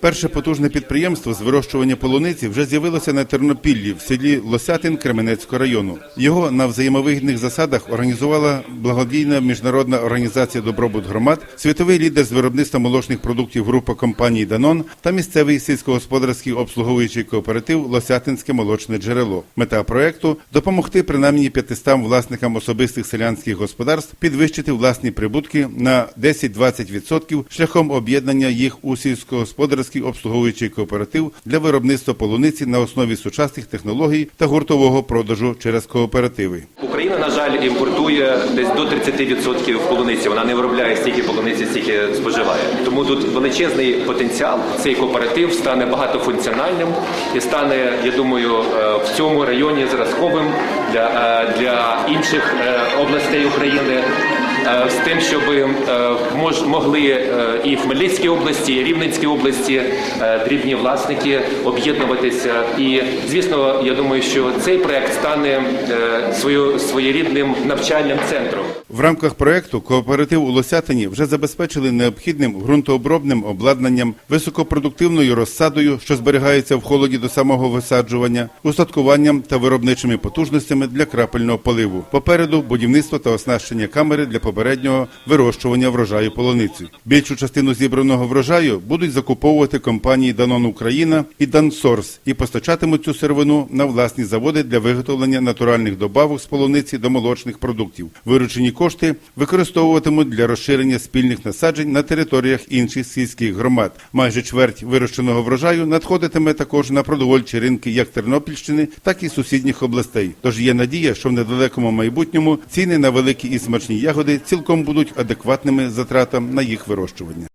Перше потужне підприємство з вирощування полуниці вже з'явилося на Тернопіллі в селі Лосятин Кременецького району. Його на взаємовигідних засадах організувала благодійна міжнародна організація Добробут громад, світовий лідер з виробництва молочних продуктів група компанії Данон та місцевий сільськогосподарський обслуговуючий кооператив Лосятинське молочне джерело. Мета проекту допомогти принаймні 500 власникам особистих селянських господарств підвищити власні прибутки на 10-20% шляхом об'єднання їх у сільськогосподарський обслуговуючий кооператив для виробництва полуниці на основі сучасних технологій та гуртового продажу через кооперативи. Україна, на жаль, імпортує десь до 30% полуниці. Вона не виробляє стільки полуниці, стільки споживає. Тому тут величезний потенціал. Цей кооператив стане багатофункціональним і стане, я думаю, е, в цьому районі зразковим для, е, для інших е, областей України. Е, З тим, щоб е, могли е, і в Хмельницькій області, і Рівненській області дрібні власники об'єднуватися. І звісно, я думаю, що цей проект стане свою, своєрідним навчальним центром. В рамках проекту кооператив у Лосятині вже забезпечили необхідним ґрунтообробним обладнанням, високопродуктивною розсадою, що зберігається в холоді до самого висаджування, устаткуванням та виробничими потужностями для крапельного поливу. Попереду будівництво та оснащення камери для попереднього вирощування врожаю полуниці. Більшу частину зібраного врожаю будуть закуповувати компанії Данон Україна і Дансорс і постачатимуть цю сировину на власні заводи для виготовлення натуральних добавок з полуниці до молочних продуктів. Виручені кошти використовуватимуть для розширення спільних насаджень на територіях інших сільських громад. Майже чверть вирощеного врожаю надходитиме також на продовольчі ринки як Тернопільщини, так і сусідніх областей. Тож є надія, що в недалекому майбутньому ціни на великі і смачні ягоди цілком будуть адекватними затратам на їх вирощування.